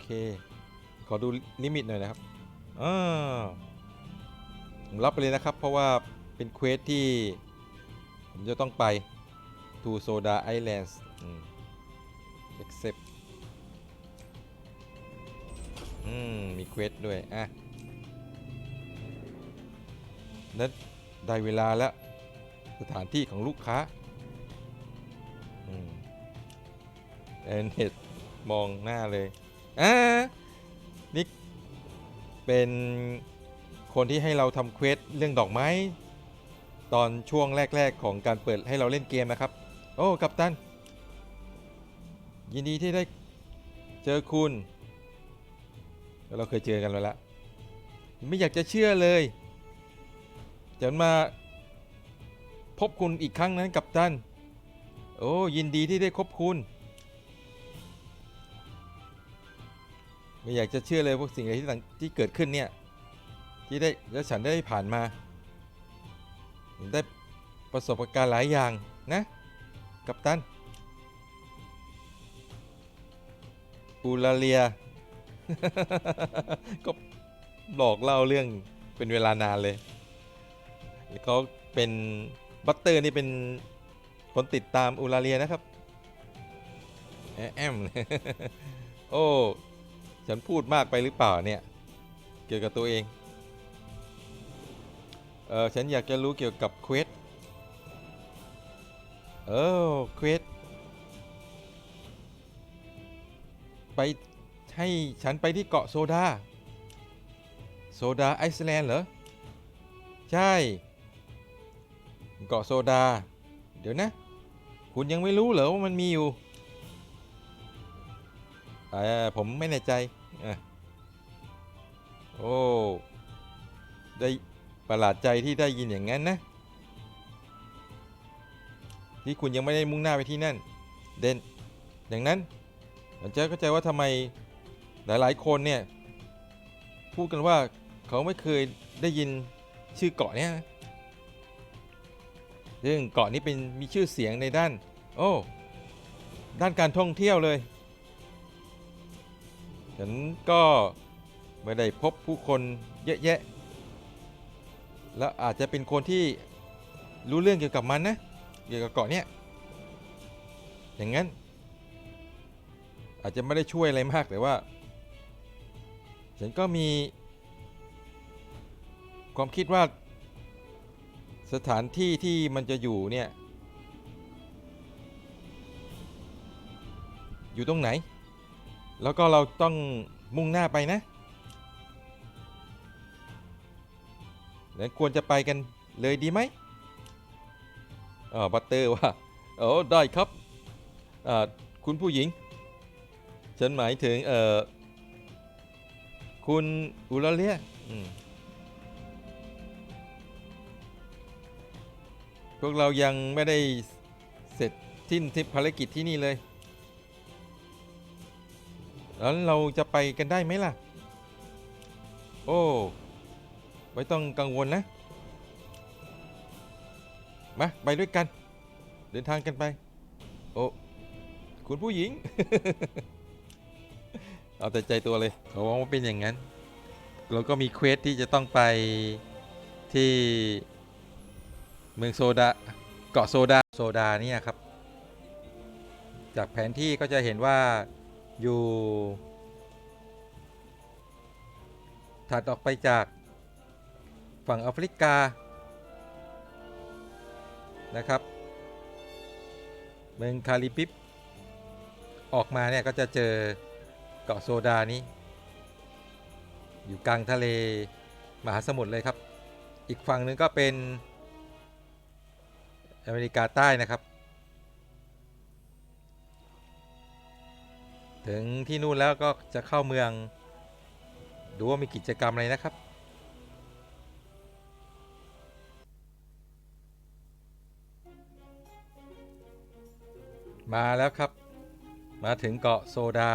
เค ขอดูลิมิตหน่อยนะครับอ่าผมรับไปเลยนะครับ เพราะว่าเป็นเควสที่ ผมจะต้องไป to Soda Islands อืม accept อืม มีเควสด้วย อะนั้นได้เวลาแล้ว สถานที่ของลูกค้าอืมแอนเห็ดมองหน้าเลย อ่านี่เป็นคนที่ให้เราทำเควสเรื่องดอกไม้ ตอนช่วงแรก ๆ ของการเปิดให้เราเล่นเกมนะครับ โอ้ กัปตัน ยินดีที่ได้เจอคุณ เราเคยเจอกันแล้วละไม่อยากจะเชื่อเลยจะมาพบคุณอีกครั้งนั้นกัปตัน โอ้ ยินดีที่ได้คบคุณ ไม่อยากจะเชื่อเลยพวกสิ่งอะไรที่ที่เกิดขึ้นเนี่ย ที่ได้แล้วฉันได้ผ่านมา ได้ประสบการณ์หลายอย่างนะ กัปตันอูลาเลีย ก็หลอกเล่าเรื่องเป็นเวลานานเลยเขาเป็นบัตเตอร์นี่เป็นคนติดตามอูลาเลียนะครับแอะแอมโอ้ ฉันพูดมากไปหรือเปล่าเนี่ย เกี่ยวกับตัวเอง เออฉันอยากจะรู้เกี่ยวกับเควสเออเควสไปให้ฉันไปที่เกาะโซดา โซดาไอซ์แลนด์เหรอ ใช่ เกาะโซดา เดี๋ยวนะ คุณยังไม่รู้เหรอว่ามันมีอยู่ เออผมไม่แน่ใจอโอ้ ได้ประหลาดใจที่ได้ยินอย่างนั้นนะ ที่คุณยังไม่ได้มุ่งหน้าไปที่นั่น เด่นอย่างนั้นผมจะเข้าใจว่าทำไมหลายๆ คนเนี่ย พูดกันว่าเขาไม่เคยได้ยินชื่อเกาะเนี้ยนะซึ่งเกาะนี้เป็นมีชื่อเสียงในด้าน โอ้ ด้านการท่องเที่ยวเลย ฉันก็ไม่ได้พบผู้คนเยอะแยะ แล้วอาจจะเป็นคนที่รู้เรื่องเกี่ยวกับมันนะ เกี่ยวกับเกาะเนี้ย อย่างนั้น อาจจะไม่ได้ช่วยอะไรมากแต่ว่า ฉันก็มี ความคิดว่า สถานที่ที่มันจะอยู่เนี่ย อยู่ตรงไหน แล้วก็เราต้องมุ่งหน้าไปนะแล้วควรจะไปกันเลยดีไหมอ๋อบัตเตอร์ว่าโอ้ได้ครับอ่าคุณผู้หญิง ฉันหมายถึง เอ่อ คุณอุลเลียพวกเรายังไม่ได้เสร็จสิ้นที่ภารกิจที่นี่เลย แล้วเราจะไปกันได้ไหมล่ะ โอ้ไม่ต้องกังวลนะ มา ไปด้วยกัน เดินทางกันไป โอ้คุณผู้หญิง เอาแต่ใจตัวเลยเขาว่าเป็นอย่างนั้น เราก็มีเควสที่จะต้องไปที่เมืองโซดาเกาะโซดาโซดาเนี่ยครับ จากแผนที่ก็จะเห็นว่า อยู่ ถัดออกไปจากฝั่งแอฟริกา นะครับ เมืองคาริบิบออกมาเนี่ยก็จะเจอเกาะโซดานี้ อยู่กลางทะเลมหาสมุทรเลยครับ อีกฝั่งหนึงก็เป็นอเมริกาใต้นะครับ ถึงที่นู่นแล้วก็จะเข้าเมือง ดูว่ามีกิจกรรมอะไรนะครับมาแล้วครับ มาถึงเกาะโซดา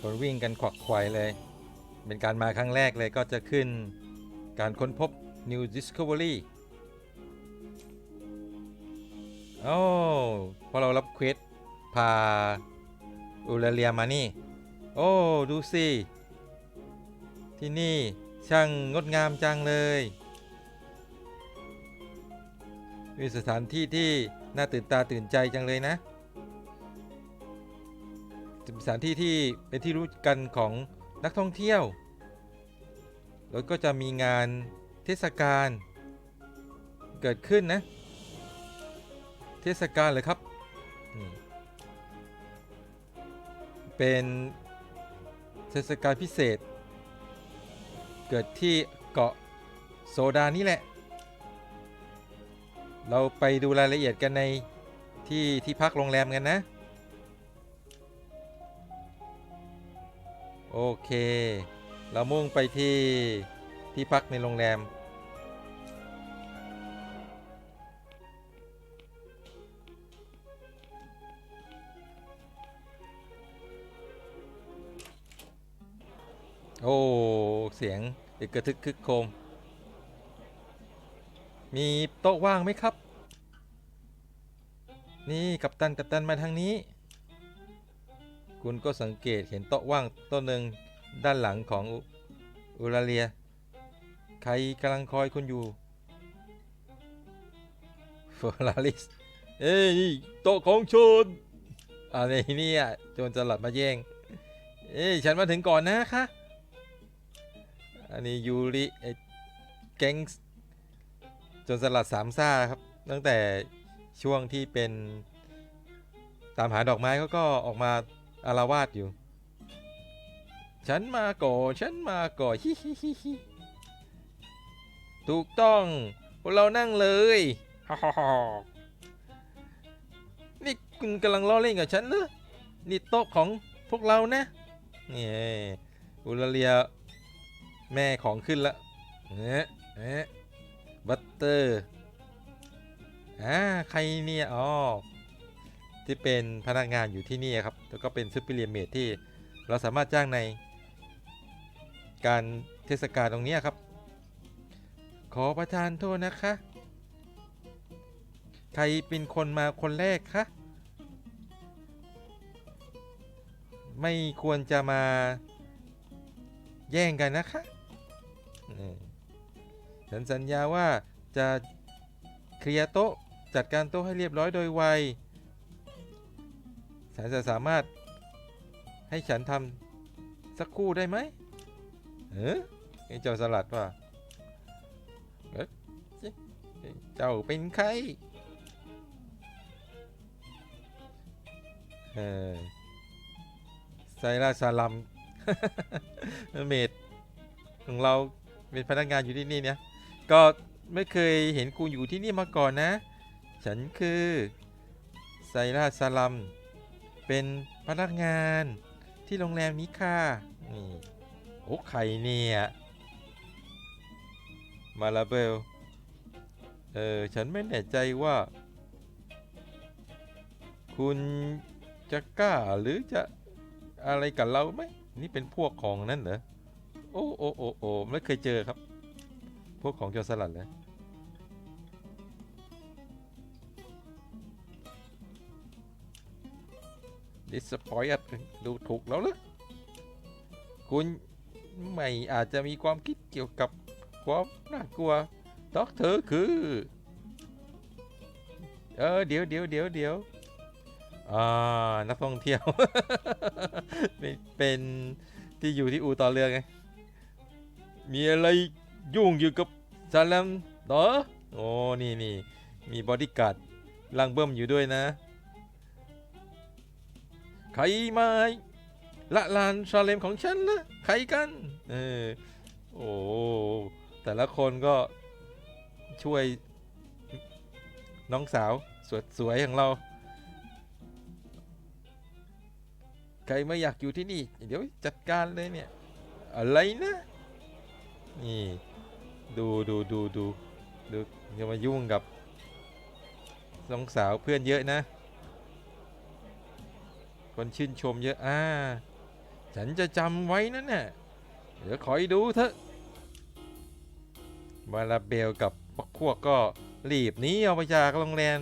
คนวิ่งกันขวักไขวเลย เป็นการมาครั้งแรกเลยก็จะขึ้นการค้นพบ New Discovery โอ้พอเรารับเควสพาอุลาเลียมานี่ โอ้ ดูสิ ที่นี่ช่างงดงามจังเลยมีสถานที่ที่น่าตื่นตาตื่นใจจังเลยนะสถานที่ที่เป็นที่รู้กันของนักท่องเที่ยว แล้วก็จะมีงานเทศกาลเกิดขึ้นนะ เทศกาลเลยครับ เป็นเทศกาลพิเศษ เกิดที่เกาะโซดานี่แหละ เราไปดูรายละเอียดกันในที่ที่พักโรงแรมกันนะ โอเค เรามุ่งไปที่ที่พักในโรงแรม โอ้ เสียงเอกระทึกคึกโคม มีโต๊ะว่างไหมครับ นี่กัปตันกัปตันมาทางนี้ คุณก็สังเกตเห็นโต๊ะว่างโต๊ะหนึ่งด้านหลังของอุอุราเลีย ใครกำลังคอยคุณอยู่เฟอร์ลาริส เอ้ยโต๊ะของชนอะไรเนี่ยโจรสลัดมาแย่ง เอ้ยฉันมาถึงก่อนนะคะ อันนี้ยูริไอ้แก๊งโจนสลัดสามซ่าครับ ตั้งแต่ช่วงที่เป็นตามหาดอกไม้เขาก็ออกมาอารวาสอยู่ ฉันมาก่อนฉันมาก่อนฮิฮิฮิฮิถูกต้องพวกเรานั่งเลยฮ่าฮ่าฮ่านี่คุณกำลังล้อเล่นกับฉันเหรอนี่โต๊ะของพวกเรานะ นี่อุลาเลีย แม่ของขึ้นละเอ๊ะเอ๊ะบัตเตอร์อ่าใครเนี่ยอ๋อที่เป็นพนักงานอยู่ที่นี่ครับ แล้วก็เป็นซูเปอร์เรียเมดที่เราสามารถจ้างใน การเทศกาลตรงนี้ครับ ขอประทานโทษนะคะ ใครเป็นคนมาคนแรกคะไม่ควรจะมาแย่งกันนะคะ ฉันสัญญาว่าจะเคลียร์โต๊ะจัดการโต๊ะให้เรียบร้อยโดยไว ฉันจะสามารถให้ฉันทำสักคู่ได้ไหมเออไอ้เจ้าสลัดว่าเอ๊ะเจ้าเป็นใครเออไซราซาลัมเมดของเราเป็นพนักงานอยู่ที่นี่เนี่ย ก็ไม่เคยเห็นกูอยู่ที่นี่มาก่อนนะ ฉันคือไซราซาลัม เป็นพนักงานที่โรงแรมนี้ค่ะ นี่ โอ้ใครเนี่ย มาลาเบล เออ ฉันไม่แน่ใจว่า คุณจะกล้าหรือจะอะไรกับเราไหม นี่เป็นพวกของนั่นเหรอ โอ้โอ้โอ้โอ้ไม่เคยเจอครับ พวกของโจรสลัดเลยดิสปอยต์ดูถูกแล้วหรือคุณไม่อาจจะมีความคิดเกี่ยวกับความน่ากลัวด็อกเธอคือ เออเดี๋ยวเดี๋ยวเดี๋ยวเดี๋ยวอ่านักท่องเที่ยว เป็นที่อยู่ที่อูต่อเรือไง มีอะไร ยุ่งอยู่กับซาลัมเหรอโอ้นี่นี่มีบอดี้การ์ดลังเบิ้มอยู่ด้วยนะ ใครมาละลานซาเลมของฉันนะใครกันเออโอ้แต่ละคนก็ช่วยน้องสาวสวยสวยของเรา ใครไม่อยากอยู่ที่นี่ เดี๋ยวจัดการเลยเนี่ย อะไรนะ นี่ ดูดูดูดูดูอย่ามายุ่งกับน้องสาวเพื่อนเยอะนะ คนชื่นชมเยอะ อ่า ฉันจะจำไว้นั่นน่ะเดี๋ยวคอยดูเถอะมาลาเบลกับพวกก็รีบหนีออกไปจากโรงแรม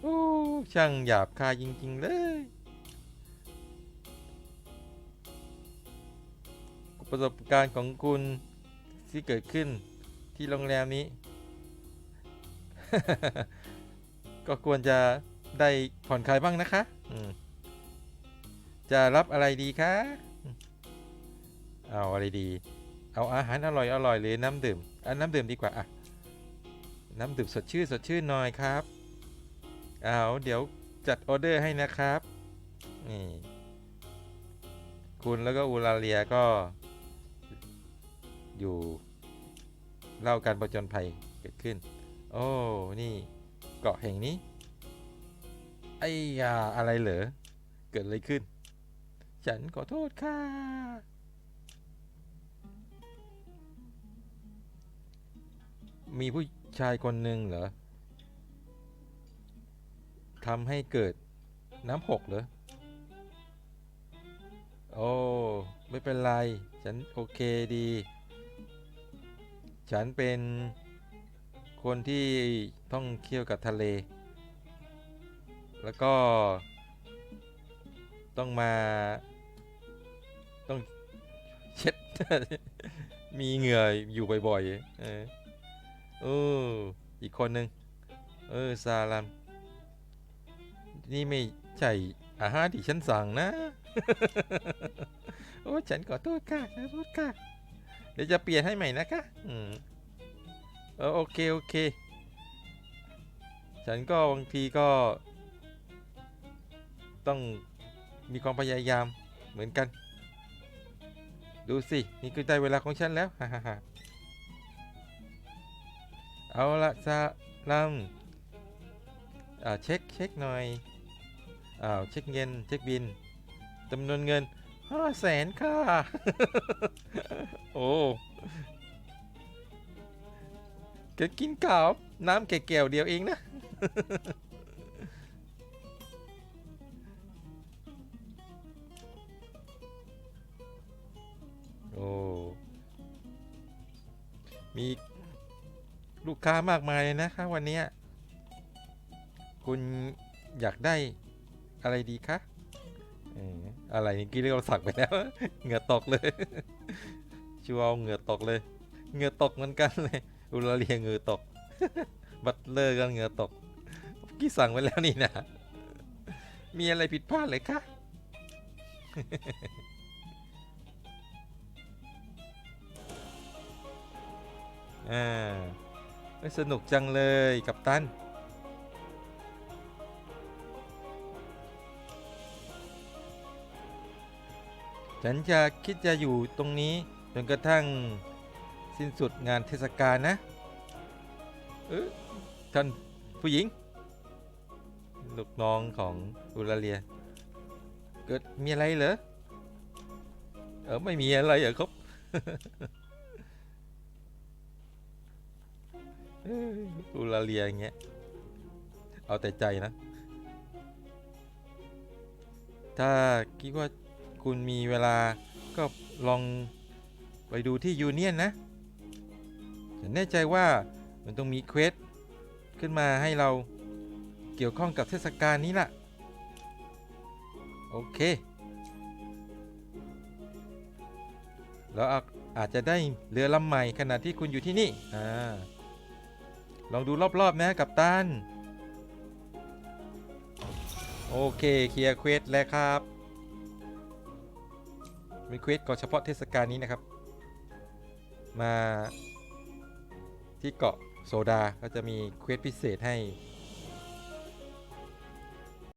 โอ้ช่างหยาบคายจริง ๆ เลย ประสบการณ์ของคุณที่เกิดขึ้นที่โรงแรมนี้ ก็ควรจะได้ผ่อนคลายบ้างนะคะจะรับอะไรดีคะเอาอะไรดี เอาอาหารอร่อยอร่อยหรือน้ำดื่มอันน้ำดื่มดีกว่าอะน้ำดื่มสดชื่นสดชื่นหน่อยครับเอาเดี๋ยวจัดออเดอร์ให้นะครับนี่คุณแล้วก็อูลาเลียก็ อยู่ เล่าการประจนภัยเกิดขึ้น โอ้ นี่เกาะแห่งนี้ ไอ้ยาอะไรเหรอ เกิดอะไรขึ้น ฉันขอโทษค่ะ มีผู้ชายคนหนึ่งเหรอทำให้เกิดน้ำหกเหรอ โอ้ ไม่เป็นไร ฉันโอเคดี ฉันเป็นคนที่ท่องเที่ยวกับทะเล แล้วก็ต้องมาต้องเช็ด มีเหงื่ออยู่บ่อยๆ เออเอออีกคนหนึ่งเออ ซาลัม นี่ไม่ใช่อาหารที่ฉันสั่งนะ โอ้ ฉันขอโทษค่ะขอโทษค่ะ เดี๋ยวจะเปลี่ยนให้ใหม่นะคะอืมเออโอเคโอเค ฉันก็บางทีก็ ต้องมีความพยายามเหมือนกัน ดูสิ นี่คือได้เวลาของฉันแล้วฮ่าฮ่าฮ่าเอาละซาลัมอ่าเช็คเช็คหน่อยอ้าวเช็คเงินเช็คบินจำนวนเงิน ห้าแสนค่ะ โอ้แกกินข้าวน้ำแก่วเดียวเองนะ โอ้ มีลูกค้ามากมายเลยนะคะวันนี้ คุณอยากได้อะไรดีคะ เออ อะไรนี่กี้เรียกว่าสักไปแล้วเหงื่อตกเลยชัวร์เอาเหงื่อตกเลยเหงื่อตกเหมือนกันเลยอุลาเรียเหงื่อตก บัตเลอร์ก็เหงื่อตกกี้สั่งไว้แล้วนี่นะมีอะไรผิดพลาดเลยคะอ่าสนุกจังเลยกับตัน ฉันจะคิดจะอยู่ตรงนี้จนกระทั่งสิ้นสุดงานเทศกาลนะเออท่านผู้หญิง ลูกน้องของอุลาเลีย เกิดมีอะไรเหรอ เออไม่มีอะไรเหรอครับอุลาเลียอย่างเงี้ย เอาแต่ใจนะ ถ้าคิดว่า คุณมีเวลาก็ลองไปดูที่ยูเนียนนะ ฉันแน่ใจว่ามันต้องมีเควสขึ้นมาให้เราเกี่ยวข้องกับเทศกาลนี้ล่ะ โอเค แล้วอาอาจจะได้เรือลำใหม่ขณะที่คุณอยู่ที่นี่อ่าลองดูรอบๆนะกับตัน โอเค เคลียร์เควสแล้วครับ เป็นเควสก่อนเฉพาะเทศกาลนี้นะครับ มาที่เกาะโซดาก็จะมีเควสพิเศษให้